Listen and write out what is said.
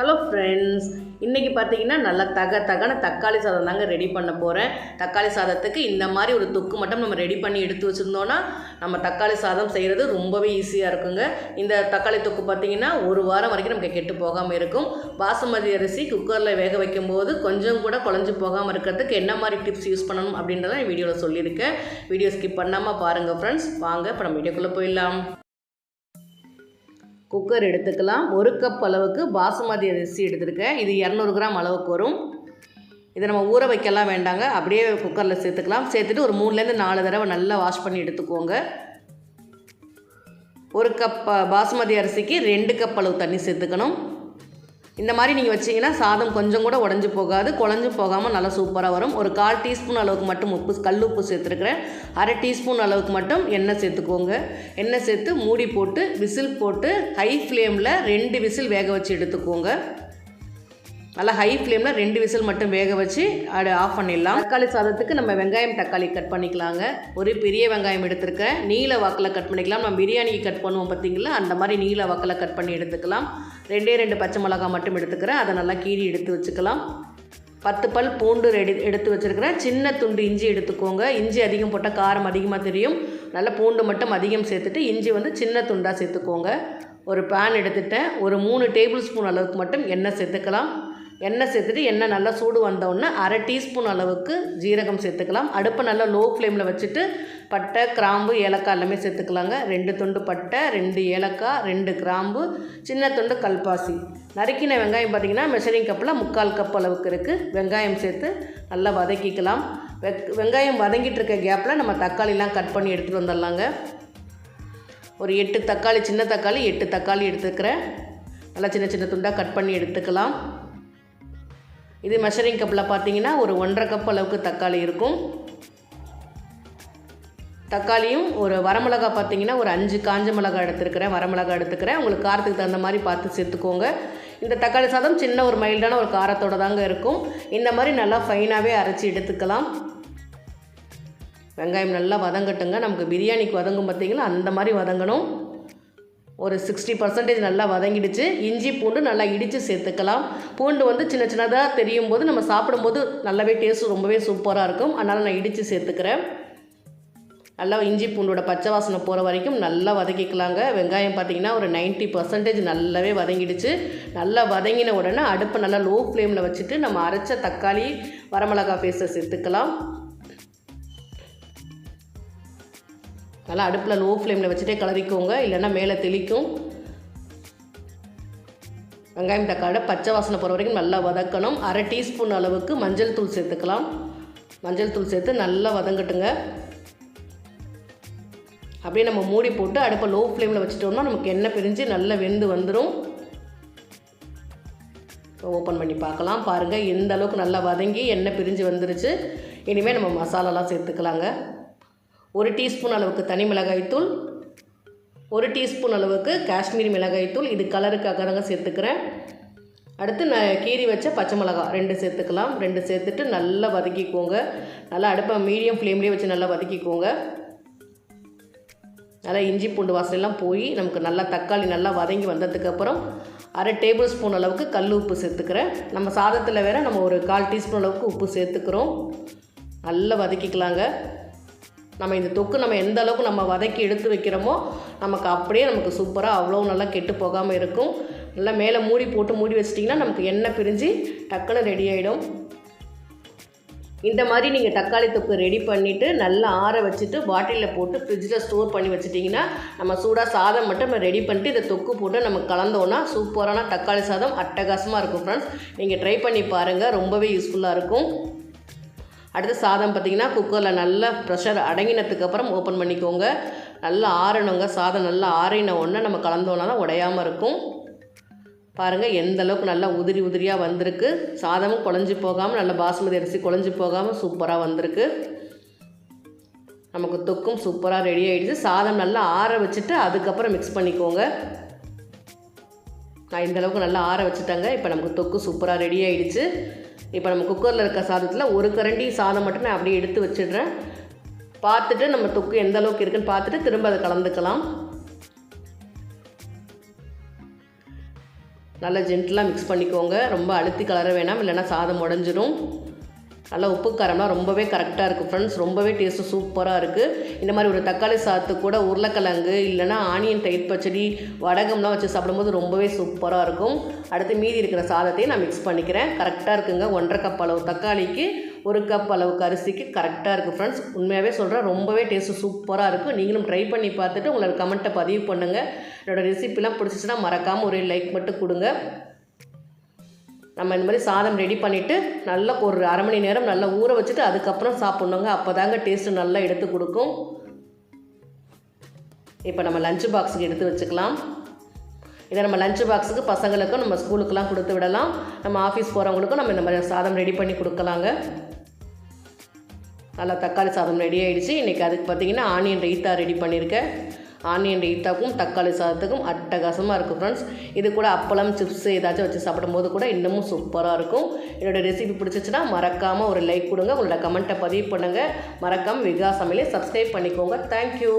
Hello friends இன்றைக்கி பார்த்தீங்கன்னா நல்லா தக தகன தக்காளி சாதம் தாங்க ரெடி பண்ண போகிறேன் தக்காளி சாதத்துக்கு இந்த மாதிரி ஒரு தொக்கு மட்டும் நம்ம ரெடி பண்ணி எடுத்து வச்சுருந்தோன்னா நம்ம தக்காளி சாதம் செய்கிறது ரொம்பவே ஈஸியாக இருக்குங்க. இந்த தக்காளி தொக்கு பார்த்தீங்கன்னா ஒரு வாரம் வரைக்கும் நமக்கு கெட்டு போகாமல் இருக்கும். பாசுமதி அரிசி குக்கரில் வேக வைக்கும்போது கொஞ்சம் கூட குழஞ்சி போகாமல் இருக்கிறதுக்கு என்ன மாதிரி டிப்ஸ் யூஸ் பண்ணணும் அப்படின்றத நான் வீடியோவில் சொல்லியிருக்கேன். வீடியோ ஸ்கிப் பண்ணாமல் பாருங்கள் ஃப்ரெண்ட்ஸ் வாங்க இப்போ நம்ம வீடியோக்குள்ளே போயிடலாம். குக்கர் எடுத்துக்கலாம். ஒரு கப் அளவுக்கு பாசுமதி அரிசி எடுத்துருக்கேன். இது இரநூறு கிராம் அளவுக்கு வரும். இதை நம்ம ஊற வைக்கலாம் வேண்டாங்க. அப்படியே குக்கரில் சேர்த்துக்கலாம். சேர்த்துட்டு ஒரு மூணுலேருந்து நாலு தடவை நல்லா வாஷ் பண்ணி எடுத்துக்கோங்க. ஒரு கப் பாசுமதி அரிசிக்கு ரெண்டு கப் அளவு தண்ணி சேர்த்துக்கணும். இந்த மாதிரி நீங்கள் வச்சிங்கன்னா சாதம் கொஞ்சம் கூட உடஞ்சி போகாது குழஞ்சும் போகாமல் நல்லா சூப்பராக வரும். ஒரு கால் டீஸ்பூன் அளவுக்கு மட்டும் உப்பு கல் உப்பு சேர்த்துருக்குறேன். அரை டீஸ்பூன் அளவுக்கு மட்டும் எண்ணெய் சேர்த்துக்கோங்க. எண்ணெய் சேர்த்து மூடி போட்டு விசில் போட்டு ஹை ஃப்ளேமில் ரெண்டு விசில் வேக வச்சு எடுத்துக்கோங்க. நல்லா ஹை ஃப்ளேமில் ரெண்டு விசில் மட்டும் வேக வச்சு அதை ஆஃப் பண்ணிடலாம். தக்காளி சாதத்துக்கு நம்ம வெங்காயம் தக்காளி கட் பண்ணிக்கலாங்க. ஒரு பெரிய வெங்காயம் எடுத்துருக்கேன். நீல வாக்கில் கட் பண்ணிக்கலாம். நம்ம பிரியாணிக்கு கட் பண்ணுவோம் பார்த்தீங்களா? அந்த மாதிரி நீல வாக்கில் கட் பண்ணி எடுத்துக்கலாம். ரெண்டே ரெண்டு பச்சை மிளகாய் மட்டும் எடுத்துக்கிறேன். அதை நல்லா கீறி எடுத்து வச்சுக்கலாம். பத்து பல் பூண்டு ரெடி எடுத்து வச்சுருக்கிறேன். சின்ன துண்டு இஞ்சி எடுத்துக்கோங்க. இஞ்சி அதிகம் போட்டால் காரம் அதிகமாக தெரியும். நல்லா பூண்டு மட்டும் அதிகம் சேர்த்துட்டு இஞ்சி வந்து சின்ன துண்டாக சேர்த்துக்கோங்க. ஒரு பேன் எடுத்துட்டேன். ஒரு மூணு டேபிள் ஸ்பூன் அளவுக்கு மட்டும் எண்ணெய் சேர்த்துக்கலாம். எண்ணெய் சேர்த்துட்டு எண்ணெய் நல்லா சூடு வந்தோடனே அரை டீஸ்பூன் அளவுக்கு ஜீரகம் சேர்த்துக்கலாம். அடுப்பை நல்லா லோ ஃப்ளேமில் வச்சுட்டு பட்டை கிராம்பு ஏலக்காய் எல்லாமே சேர்த்துக்கலாங்க. ரெண்டு துண்டு பட்டை ரெண்டு ஏலக்காய் ரெண்டு கிராம்பு சின்ன துண்டு கல்பாசி. நறுக்கின வெங்காயம் பார்த்திங்கன்னா மெஷரிங் கப்பில் முக்கால் கப் அளவுக்கு இருக்குது வெங்காயம் சேர்த்து நல்லா வதக்கிக்கலாம். வெக் வெங்காயம் வதங்கிட்டு இருக்க கேப்பில் நம்ம தக்காளிலாம் கட் பண்ணி எடுத்துகிட்டு வந்துடலாங்க. ஒரு எட்டு தக்காளி சின்ன தக்காளி எட்டு தக்காளி எடுத்துக்கிறேன். நல்லா சின்ன சின்ன துண்டாக கட் பண்ணி எடுத்துக்கலாம். இது மெஷரிங் கப்பில் பார்த்தீங்கன்னா ஒரு ஒன்றரை கப் அளவுக்கு தக்காளி இருக்கும். தக்காளியும் ஒரு வரமிளகா பார்த்தீங்கன்னா ஒரு அஞ்சு காஞ்ச மிளகா எடுத்துருக்கிறேன். வரமிளகா எடுத்துக்கிறேன். உங்களுக்கு காரத்துக்கு தகுந்த மாதிரி பார்த்து சேர்த்துக்கோங்க. இந்த தக்காளி சாதம் சின்ன ஒரு மைல்டான ஒரு காரத்தோடு தாங்க இருக்கும். இந்த மாதிரி நல்லா ஃபைனாகவே அரைச்சி எடுத்துக்கலாம். வெங்காயம் நல்லா வதங்கட்டுங்க. நமக்கு பிரியாணிக்கு வதங்கும் பார்த்தீங்கன்னா அந்த மாதிரி வதங்கணும். ஒரு சிக்ஸ்டி பர்சன்டேஜ் நல்லா வதங்கிடுச்சு. இஞ்சி பூண்டு நல்லா இடித்து சேர்த்துக்கலாம். பூண்டு வந்து சின்ன சின்னதாக தெரியும் போது நம்ம சாப்பிடும்போது நல்லாவே டேஸ்ட் ரொம்பவே சூப்பராக இருக்கும். அதனால் நான் இடித்து சேர்த்துக்கிறேன். நல்லா இஞ்சி பூண்டோட பச்சை வாசனை போகிற வரைக்கும் நல்லா வதக்கிக்கலாங்க. வெங்காயம் பார்த்திங்கன்னா ஒரு நைன்ட்டி பர்சன்டேஜ் நல்லாவே வதங்கிடுச்சு. நல்லா வதங்கின உடனே அடுப்பை நல்லா லோ ஃப்ளேமில் வச்சுட்டு நம்ம அரைச்ச தக்காளி வரமிளகா பேஸ்ட்டை சேர்த்துக்கலாம். நல்லா அடுப்பில் லோ ஃப்ளேமில் வச்சுட்டே கலரிக்கோங்க இல்லைன்னா மேலே தெளிக்கும். வெங்காயம் தக்காளி பச்சை வாசனை போகிற வரைக்கும் நல்லா வதக்கணும். அரை டீஸ்பூன் அளவுக்கு மஞ்சள் தூள் சேர்த்துக்கலாம். மஞ்சள் தூள் சேர்த்து நல்லா வதங்கட்டுங்க. அப்படியே நம்ம மூடி போட்டு அடுப்பை லோ ஃப்ளேமில் வச்சுட்டோம்னா நமக்கு எண்ணெய் பிரிஞ்சு நல்லா வெந்து வந்துடும் ஓப்பன் பண்ணி பார்க்கலாம். பாருங்கள் எந்த அளவுக்கு நல்லா வதங்கி எண்ணெய் பிரிஞ்சு வந்துருச்சு. இனிமேல் நம்ம மசாலாலாம் சேர்த்துக்கலாங்க. ஒரு டீஸ்பூன் அளவுக்கு தனி மிளகாய்த்தூள் ஒரு டீஸ்பூன் அளவுக்கு காஷ்மீரி மிளகாய்த்தூள் இது கலருக்காக தாங்க சேர்த்துக்கிறேன். அடுத்து நான் கீறி வச்ச பச்சை மிளகா ரெண்டு சேர்த்துக்கலாம். ரெண்டு சேர்த்துட்டு நல்லா வதக்கிக்கோங்க. நல்லா அடுப்பை மீடியம் ஃப்ளேம்லேயே வச்சு நல்லா வதக்கிக்கோங்க. நல்லா இஞ்சி பூண்டு வாசனைலாம் போய் நமக்கு நல்லா தக்காளி நல்லா வதங்கி வந்ததுக்கப்புறம் அரை டேபிள் ஸ்பூன் அளவுக்கு கல் உப்பு சேர்த்துக்கிறேன். நம்ம சாதத்தில் வேறு நம்ம ஒரு கால் டீஸ்பூன் அளவுக்கு உப்பு சேர்த்துக்கிறோம். நல்லா வதக்கிக்கலாங்க. நம்ம இந்த தொக்கு நம்ம எந்த அளவுக்கு நம்ம வதக்கி எடுத்து வைக்கிறோமோ நமக்கு அப்படியே நமக்கு சூப்பராக அவ்வளோ நல்லா கெட்டு போகாமல் இருக்கும். நல்லா மேலே மூடி போட்டு மூடி வச்சிட்டிங்கன்னா நமக்கு எண்ணெய் பிரிஞ்சு டக்குன்னு ரெடி ஆகிடும் இந்த மாதிரி நீங்கள் தக்காளி தொக்கு ரெடி பண்ணிவிட்டு நல்லா ஆற வச்சுட்டு பாட்டிலில் போட்டு ஃப்ரிட்ஜில் ஸ்டோர் பண்ணி வச்சுட்டிங்கன்னா நம்ம சூடாக சாதம் மட்டும் நம்ம ரெடி பண்ணிட்டு இதை தொக்கு போட்டு நம்ம கலந்தோன்னா சூப்பரான தக்காளி சாதம் அட்டகாசமாக இருக்கும் ஃப்ரெண்ட்ஸ் நீங்கள் ட்ரை பண்ணி பாருங்கள் ரொம்பவே யூஸ்ஃபுல்லாக இருக்கும். அடுத்து சாதம் பார்த்திங்கன்னா குக்கரில் நல்லா ப்ரெஷர் அடங்கினதுக்கப்புறம் ஓப்பன் பண்ணிக்கோங்க. நல்லா ஆறணுங்க. சாதம் நல்லா ஆறின ஒன்று நம்ம கலந்தோன்னா தான் உடையாமல் இருக்கும். பாருங்கள் எந்த அளவுக்கு நல்லா உதிரி உதிரியாக வந்திருக்கு. சாதமும் குழஞ்சி போகாமல் நல்லா பாசுமதி அரிசி குழஞ்சி போகாமல் சூப்பராக வந்திருக்கு. நமக்கு தொக்கும் சூப்பராக ரெடி ஆகிடுச்சு சாதம் நல்லா ஆற வச்சுட்டு அதுக்கப்புறம் மிக்ஸ் பண்ணிக்கோங்க. நான் இந்தளவுக்கு நல்லா ஆற வச்சுட்டேங்க. இப்போ நமக்கு தொக்கு சூப்பராக ரெடி ஆகிடுச்சு இப்போ நம்ம குக்கரில் இருக்க சாதத்தில் ஒரு கரண்டி சாதம் மட்டும் நான் அப்படியே எடுத்து வச்சிடுறேன். பார்த்துட்டு நம்ம தொக்கு எந்த அளவுக்கு இருக்குன்னு பார்த்துட்டு திரும்ப அதை கலந்துக்கலாம். நல்லா ஜென்டலாக மிக்ஸ் பண்ணிக்கோங்க. ரொம்ப அழுத்தி கலர வேணாம் இல்லைன்னா சாதம் உடஞ்சிரும். நல்லா உப்பு காரம்லாம் ரொம்பவே கரெக்டாக இருக்குது ஃப்ரெண்ட்ஸ் ரொம்பவே டேஸ்ட்டு சூப்பராக இருக்குது இந்த மாதிரி ஒரு தக்காளி சாதத்துக்கு கூட உருளைக்கிழங்கு இல்லைனா ஆனியன் தயிர் பச்சடி வடகம்லாம் வச்சு சாப்பிடும்போது ரொம்பவே சூப்பராக இருக்கும். அடுத்து மீதி இருக்கிற சாதத்தையும் நான் மிக்ஸ் பண்ணிக்கிறேன். கரெக்டாக இருக்குங்க ஒன்றரை கப் அளவு தக்காளிக்கு ஒரு கப் அளவுக்கு அரிசிக்கு கரெக்டாக இருக்குது ஃப்ரெண்ட்ஸ் உண்மையாகவே சொல்கிறேன் ரொம்பவே டேஸ்ட்டு சூப்பராக இருக்கும் நீங்களும் ட்ரை பண்ணி பார்த்துட்டு உங்களோட கமெண்ட்டை பதிவு பண்ணுங்கள் என்னோடய ரெசிபிலாம் பிடிச்சிச்சின்னா மறக்காமல் ஒரு லைக் மட்டும் கொடுங்க. நம்ம இந்த மாதிரி சாதம் ரெடி பண்ணிவிட்டு நல்லா ஒரு அரை மணி நேரம் நல்லா ஊற வச்சுட்டு அதுக்கப்புறம் சாப்பிட்ணுங்க. அப்போ தாங்க டேஸ்ட்டு நல்லா எடுத்து கொடுக்கும். இப்போ நம்ம லஞ்ச் பாக்ஸுக்கு எடுத்து வச்சுக்கலாம். இதை நம்ம லஞ்ச் பாக்ஸுக்கு பசங்களுக்கும் நம்ம ஸ்கூலுக்கெலாம் கொடுத்து விடலாம். நம்ம ஆஃபீஸ் போகிறவங்களுக்கும் நம்ம இந்த மாதிரி சாதம் ரெடி பண்ணி கொடுக்கலாங்க. நல்லா தக்காளி சாதம் ரெடி ஆகிடுச்சு இன்றைக்கி அதுக்கு பார்த்தீங்கன்னா ஆனியன் ரைத்தா ரெடி பண்ணியிருக்கேன் ஆனியன் ரைத்தாக்கும் தக்காளி சாதத்துக்கும் அட்டகாசமாக இருக்கும் ஃப்ரெண்ட்ஸ் இது கூட அப்பளம் சிப்ஸ் ஏதாச்சும் வச்சு சாப்பிடும்போது கூட இன்னமும் சூப்பராக இருக்கும். என்னோடய ரெசிபி பிடிச்சிச்சுன்னா மறக்காமல் ஒரு லைக் கொடுங்க. உங்களோட கமெண்ட்டை பதிவு பண்ணுங்கள் மறக்காமல் விகா சமையலை சப்ஸ்கிரைப் பண்ணிக்கோங்க. தேங்க்யூ